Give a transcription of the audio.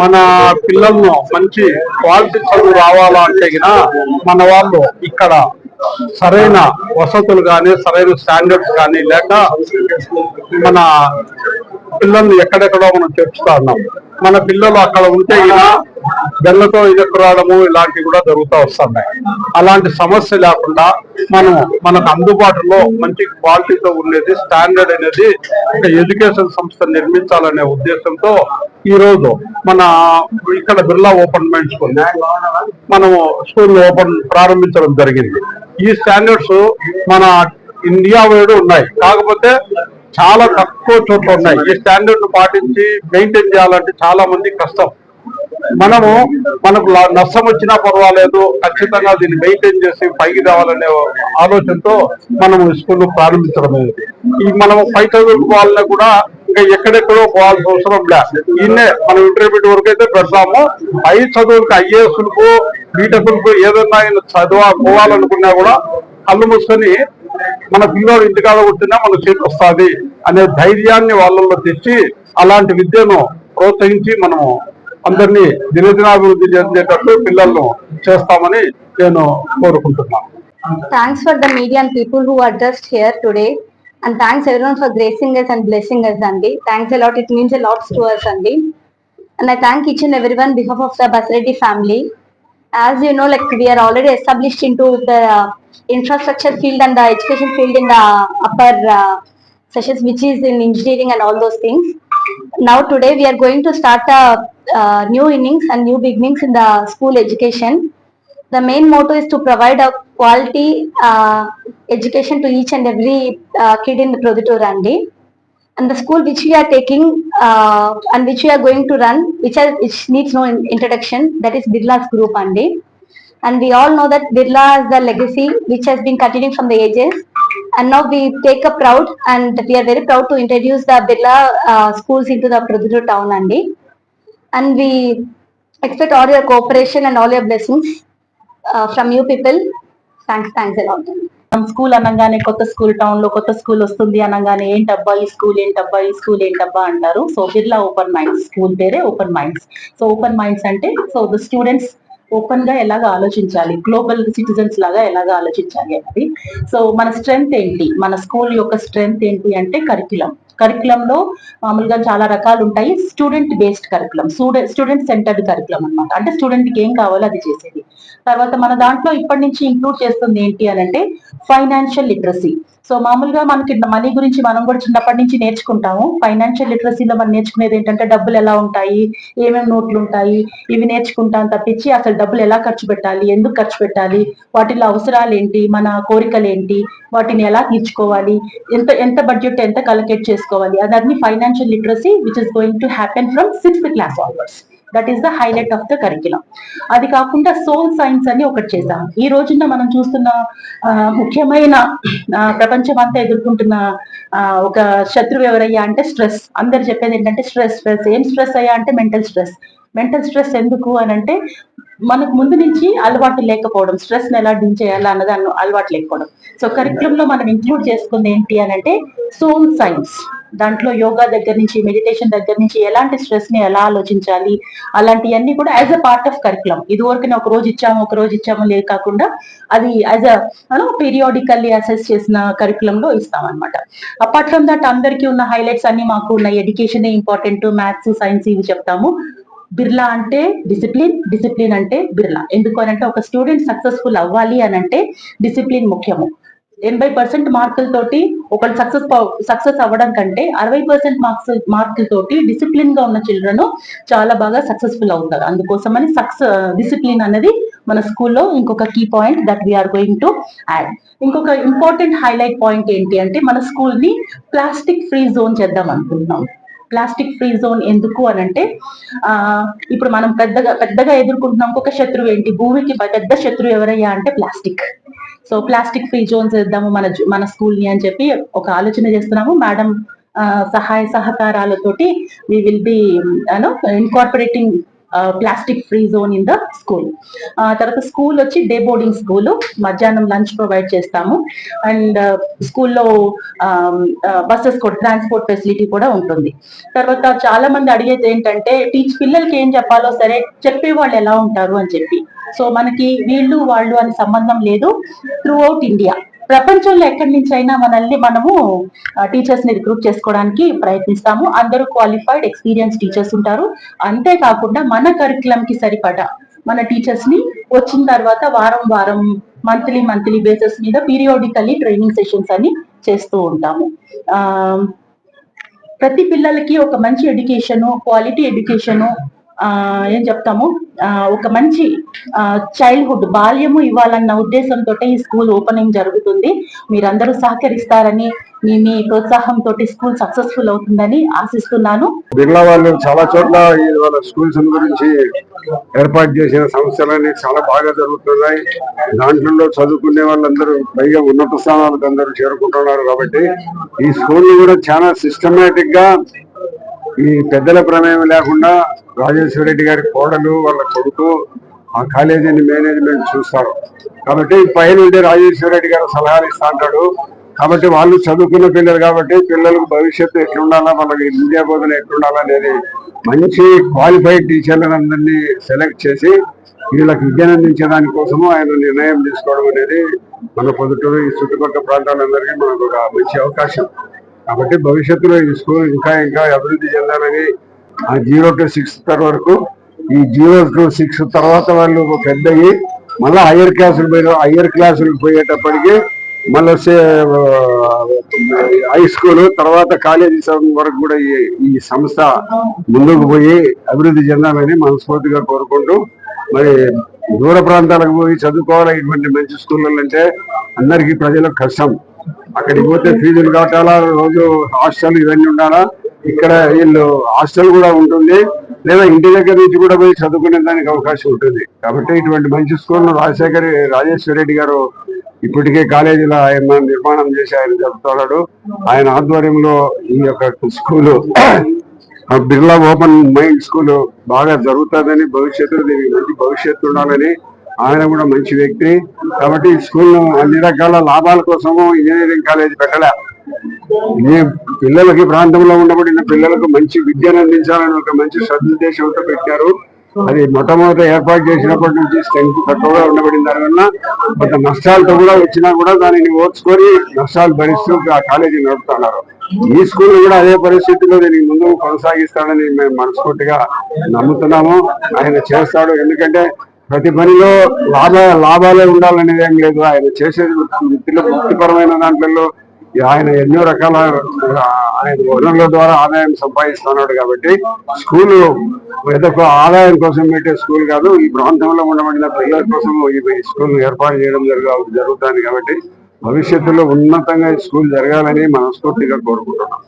మన పిల్లలను మంచి క్వాలిటీ చదువు రావాలా అంటే మన వాళ్ళు ఇక్కడ సరైన వసతులు కానీ సరైన స్టాండర్డ్స్ కానీ లేక మన పిల్లల్ని ఎక్కడెక్కడో మనం చేర్చుతా ఉన్నాం. మన పిల్లలు అక్కడ ఉంటే బెల్లతో ఎదుర్కోవడము ఇలాంటివి కూడా జరుగుతూ వస్తున్నాయి. అలాంటి సమస్య లేకుండా మనం మనకు అందుబాటులో మంచి క్వాలిటీతో ఉండేది స్టాండర్డ్ అనేది ఒక ఎడ్యుకేషన్ సంస్థ నిర్మించాలనే ఉద్దేశంతో ఈ రోజు మన ఇక్కడ బిర్లా ఓపెన్ మైండ్ స్కూల్ మనము స్కూల్ ఓపెన్ ప్రారంభించడం జరిగింది. ఈ స్టాండర్డ్స్ మన ఇండియా వైడ్ ఉన్నాయి. కాకపోతే చాలా తక్కువ చోట్ల ఉన్నాయి. ఈ స్టాండర్డ్ పాటించి మెయింటైన్ చేయాలంటే చాలా మంది కష్టం. మనము మనకు నష్టం వచ్చినా పర్వాలేదు ఖచ్చితంగా దీన్ని మెయింటైన్ చేసి పైకి రావాలనే ఆలోచనతో మనం స్కూల్ ప్రారంభించడం ఈ మనం పై చదువుకోవాలన్నా కూడా ఇంకా ఎక్కడెక్కడో పోవాల్సిన అవసరం లే. ఈయనే మనం ఇంటర్మీడియట్ వరకు అయితే పెడతాము. ఐదు చదువులకు ఐఏఎస్లకు బీటెక్లకు ఏదైనా ఆయన చదువు పోవాలనుకున్నా కూడా కళ్ళు మూసుకొని మన పిల్లలు ఇంటికాడ కొట్టినా మన చేతి వస్తుంది అనే ధైర్యాన్ని వాళ్ళల్లో తెచ్చి అలాంటి విద్యను ప్రోత్సహించి మనము అందరినీ దినదినాభివృద్ధి చెందేటట్టు పిల్లలను చేస్తామని నేను కోరుకుంటున్నాను Thanks for the media and people who are here today. And thanks everyone for gracing us and blessing us, and Thanks a lot. It means a lot to us, Andy. And I thank each and everyone behalf of the Basretti family. As you know, like we are already established into the infrastructure field and the education field in the upper uh, sessions, which is in engineering and all those things. Now today we are going to start a uh, new innings and new beginnings in the school education. The main motto is to provide a quality uh, education to each and every uh, kid in the Prodhitur Randi. And the school which we are taking uh, and which we are going to run, which, has, which needs no in- introduction, that is Birla's group Andi. And we all know that Birla is the legacy which has been continuing from the ages. And now we take a proud and we are very proud to introduce the Birla uh, schools into the Prodhitur town Andi. And we expect all your cooperation and all your blessings uh, from you people. Thanks, thanks a lot. School అనగానే కొత్త school టౌన్లో కొత్త school వస్తుంది అనగానే ఏంటబ్బా ఈ school ఏంటబ్బా ఈ స్కూల్ ఏంటబ్బా అంటారు. So Birla open minds school పేరే open minds so open minds అంటే సో ద స్టూడెంట్స్ ఓపెన్గా ఎలాగ ఆలోచించాలి? గ్లోబల్ సిటిజన్స్ లాగా ఎలాగ ఆలోచించాలి అనేది. సో మన స్ట్రెంగ్త్ ఏంటి? మన స్కూల్ యొక్క స్ట్రెంగ్త్ ఏంటి అంటే కరిక్యులం కరికులం కరికులంలో మామూలుగా చాలా రకాలు ఉంటాయి. Student based curriculum student student centred curriculum అనమాట అంటే స్టూడెంట్కి ఏం కావాలో అది చేసేది. తర్వాత మన దాంట్లో ఇప్పటి నుంచి ఇంక్లూడ్ చేస్తుంది ఏంటి అని అంటే ఫైనాన్షియల్ లిటరసీ సో మామూలుగా మనకి మనీ గురించి మనం కూడా చిన్నప్పటి నుంచి నేర్చుకుంటాము. ఫైనాన్షియల్ లిటరసీలో మనం నేర్చుకునేది ఏంటంటే డబ్బులు ఎలా ఉంటాయి ఏమేమి నోట్లు ఉంటాయి ఇవి నేర్చుకుంటాం తప్పించి అసలు డబ్బులు ఎలా ఖర్చు పెట్టాలి ఎందుకు ఖర్చు పెట్టాలి వాటిలో అవసరాలు ఏంటి మన కోరికలు ఏంటి వాటిని ఎలా తీర్చుకోవాలి ఎంత ఎంత బడ్జెట్ ఎంత కలెక్ట్ చేసుకోవాలి అదన్నీ financial literacy which is going to happen from sixth class onwards that is the highlight of the curriculum అది కాకుండా సోల్ సైన్స్ అని ఒకటి చేద్దాం. ఈ రోజున మనం చూస్తున్న ముఖ్యమైన ప్రపంచం అంతా ఎదుర్కొంటున్న ఒక శత్రువు ఎవరయ్యా అంటే స్ట్రెస్ అందరు చెప్పేది ఏంటంటే స్ట్రెస్ స్ట్రెస్ ఏం స్ట్రెస్ అయ్యా అంటే మెంటల్ స్ట్రెస్ మెంటల్ స్ట్రెస్ ఎందుకు అని అంటే మనకు ముందు నుంచి అలవాటు లేకపోవడం స్ట్రెస్ని ఎలా డీల్ చేయాలా అన్నది అలవాటు లేకపోవడం. సో కరిక్యులంలో మనం ఇంక్లూడ్ చేసుకుంది ఏంటి అని అంటే సోల్ సైన్స్ దాంట్లో యోగా దగ్గర నుంచి మెడిటేషన్ దగ్గర నుంచి ఎలాంటి స్ట్రెస్ని ఎలా ఆలోచించాలి? అలాంటివన్నీ కూడా as a part of curriculum ఇది వరకు ఒక రోజు ఇచ్చాము ఒక రోజు ఇచ్చాము లేదు కాకుండా అది యాజ్ అ పీరియాడికల్లీ అసెస్ చేసిన కరికులం లో ఇస్తాం అనమాట అపార్ట్ ఫ్రమ్ దట్ అందరికీ ఉన్న హైలైట్స్ అన్ని మాకు ఉన్నాయి. ఎడ్యుకేషన్ ఇంపార్టెంట్ మ్యాథ్స్ సైన్స్ ఇవి చెప్తాము. బిర్లా అంటే డిసిప్లిన్ డిసిప్లిన్ అంటే బిర్లా. ఎందుకు అని అంటే ఒక స్టూడెంట్ సక్సెస్ఫుల్ అవ్వాలి అని అంటే డిసిప్లిన్ ముఖ్యము. ఎనభై పర్సెంట్ మార్కులతోటి ఒకళ్ళు సక్సెస్ సక్సెస్ అవ్వడం కంటే అరవై పర్సెంట్ మార్క్స్ మార్కులతోటి డిసిప్లిన్గా ఉన్న చిల్డ్రన్ చాలా బాగా సక్సెస్ఫుల్ అవుతారు. అందుకోసమని సక్సెస్ డిసిప్లిన్ అనేది మన స్కూల్లో ఇంకొక key point that we are going to add ఇంకొక ఇంపార్టెంట్ హైలైట్ పాయింట్ ఏంటి అంటే మన స్కూల్ని ప్లాస్టిక్ ఫ్రీ జోన్ చేద్దాం అనుకుంటున్నాం. ప్లాస్టిక్ ఫ్రీ జోన్ ఎందుకు అని అంటే ఆ ఇప్పుడు మనం పెద్దగా పెద్దగా ఎదుర్కొంటున్నాం. ఒక శత్రువు ఏంటి? భూమికి పెద్ద శత్రువు ఎవరయ్యా అంటే plastic. So plastic free zones ఇద్దాము మన మన స్కూల్ని అని చెప్పి ఒక ఆలోచన చేస్తున్నాము. మేడం సహాయ సహకారాలతోటి we will be incorporating plastic free zone in the school తర్వాత స్కూల్ వచ్చి డే బోర్డింగ్ స్కూల్ మధ్యాహ్నం లంచ్ ప్రొవైడ్ చేస్తాము. అండ్ స్కూల్లో బస్సెస్ కూడా ట్రాన్స్పోర్ట్ ఫెసిలిటీ కూడా ఉంటుంది. తర్వాత చాలా మంది అడిగేది ఏంటంటే టీచ్ పిల్లలకి ఏం చెప్పాలో సరే చెప్పే వాళ్ళు ఎలా ఉంటారు? అని చెప్పి. సో మనకి వీళ్ళు వాళ్ళు అని సంబంధం లేదు. త్రూ అవుట్ ఇండియా ప్రపంచంలో ఎక్కడి నుంచి అయినా మనల్ని మనము టీచర్స్ని రిక్రూట్ చేసుకోవడానికి ప్రయత్నిస్తాము. అందరూ క్వాలిఫైడ్ ఎక్స్పీరియన్స్ టీచర్స్ ఉంటారు. అంతేకాకుండా మన కరికులం కి సరిపడా మన టీచర్స్ని వచ్చిన తర్వాత వారం వారం మంత్లీ మంత్లీ బేసిస్ మీద పీరియాడికల్లీ ట్రైనింగ్ సెషన్స్ అని చేస్తూ ఉంటాము. ప్రతి పిల్లలకి ఒక మంచి ఎడ్యుకేషన్ క్వాలిటీ ఎడ్యుకేషను ఏం చెప్తాము? ఒక మంచి చైల్డ్హుడ్ బాల్యము ఇవ్వాలన్న ఉద్దేశంతో ఈ స్కూల్ ఓపెనింగ్ జరుగుతుంది. మీరందరూ సహకరిస్తారని మీ మీ ప్రోత్సాహంతో స్కూల్ సక్సెస్ఫుల్ అవుతుందని ఆశిస్తున్నాను. బిర్లా వాళ్ళు చాలా చోట్ల వాళ్ళ స్కూల్స్ గురించి ఏర్పాటు చేసిన సంస్థలన్నీ చాలా బాగా జరుగుతున్నాయి. దాంట్లో చదువుకునే వాళ్ళందరూ పైగా ఉన్నత స్థానాలకు అందరూ చేరుకుంటున్నారు కాబట్టి ఈ స్కూల్ కూడా చాలా సిస్టమేటిక్గా ఈ పెద్దల ప్రమేయం లేకుండా రాజేశ్వర రెడ్డి గారి కోడలు వాళ్ళ కొడుకు ఆ కాలేజీని మేనేజ్మెంట్ చూస్తారు. కాబట్టి పైన ఉండే రాజేశ్వర రెడ్డి గారు సలహాలు ఇస్తా అంటాడు. కాబట్టి వాళ్ళు చదువుకున్న పిల్లలు కాబట్టి పిల్లలకు భవిష్యత్తు ఎట్లుండాలా వాళ్ళకి విద్యా బోధన ఎట్లుండాలా అనేది మంచి క్వాలిఫైడ్ టీచర్లందరినీ సెలెక్ట్ చేసి వీళ్ళకి విద్యను అందించే దానికోసము ఆయన నిర్ణయం తీసుకోవడం అనేది మన పొద్దుటూరు ఈ చుట్టుపక్కల ప్రాంతాలందరికీ మనకు ఒక మంచి అవకాశం. కాబట్టి భవిష్యత్తులో ఈ స్కూల్ ఇంకా ఇంకా అభివృద్ధి చెందాలని ఆ జీరో టు సిక్స్ వరకు ఈ జీరో టు సిక్స్ తర్వాత వాళ్ళు పెద్దయి మళ్ళీ హయ్యర్ క్లాసులు పోయిన హయ్యర్ క్లాసులకు పోయేటప్పటికి మళ్ళీ హై స్కూల్ తర్వాత కాలేజీ వరకు కూడా ఈ ఈ సంస్థ ముందుకు పోయి అభివృద్ధి చెందాలని మనస్ఫూర్తిగా కోరుకుంటూ మరి దూర ప్రాంతాలకు పోయి చదువుకోవాలి ఇటువంటి మంచి స్కూళ్ళంటే అంటే అందరికీ ప్రజలకు కష్టం. అక్కడికి పోతే ఫీజులు కట్టాలా? రోజు హాస్టల్ ఇవన్నీ ఉండాలా? ఇక్కడ వీళ్ళు హాస్టల్ కూడా ఉంటుంది. లేదా ఇంటి దగ్గర నుంచి కూడా పోయి చదువుకునే దానికి అవకాశం ఉంటుంది. కాబట్టి ఇటువంటి మంచి స్కూల్ రాజశేఖర్ రాజేశ్వర రెడ్డి గారు ఇప్పటికే కాలేజీలో ఆయన నిర్మాణం చేసి ఆయన జరుపుతున్నాడు ఆయన ఆధ్వర్యంలో ఈ యొక్క స్కూలు ఆ బిర్లా ఓపెన్ మైండ్ స్కూల్ బాగా జరుగుతుందని భవిష్యత్తులో దీనికి మంచి భవిష్యత్తు ఉండాలని ఆయన కూడా మంచి వ్యక్తి. కాబట్టి స్కూల్ అన్ని రకాల లాభాల కోసము ఇంజనీరింగ్ కాలేజ్ పెట్టలే. ఈ పిల్లలకి ప్రాంతంలో ఉండబడిన పిల్లలకు మంచి విద్యను అందించాలని ఒక మంచి సదుద్దేశంతో పెట్టారు. అది మొట్టమొదట ఏర్పాటు చేసినప్పటి నుంచి స్ట్రెంత్ తక్కువగా ఉండబడిన దానివల్ల కొంత నష్టాలతో కూడా వచ్చినా కూడా దానిని ఓర్చుకొని నష్టాలు భరిస్తూ ఆ కాలేజీ నడుపుతున్నారు ఈ స్కూల్ కూడా అదే పరిస్థితిలో దీనికి ముందు కొనసాగిస్తాడని మేము మనస్ఫూర్తిగా నమ్ముతున్నాము. ఆయన చేస్తాడు. ఎందుకంటే ప్రతి పనిలో లాభ లాభాలే ఉండాలనేది ఏం లేదు. ఆయన చేసేది వృత్తిలో వృత్తిపరమైన దాంట్లో ఆయన ఎన్నో రకాల ఆయన వనరుల ద్వారా ఆదాయం సంపాదిస్తున్నాడు కాబట్టి స్కూల్ ఏదో ఆదాయం కోసం పెట్టే స్కూల్ కాదు ఈ ప్రాంతంలో ఉండబడిన పిల్లల కోసం ఈ స్కూల్ ఏర్పాటు చేయడం జరుగు జరుగుతుంది కాబట్టి భవిష్యత్తులో ఉన్నతంగా ఈ స్కూల్ జరగాలని మనస్ఫూర్తిగా కోరుకుంటున్నాం.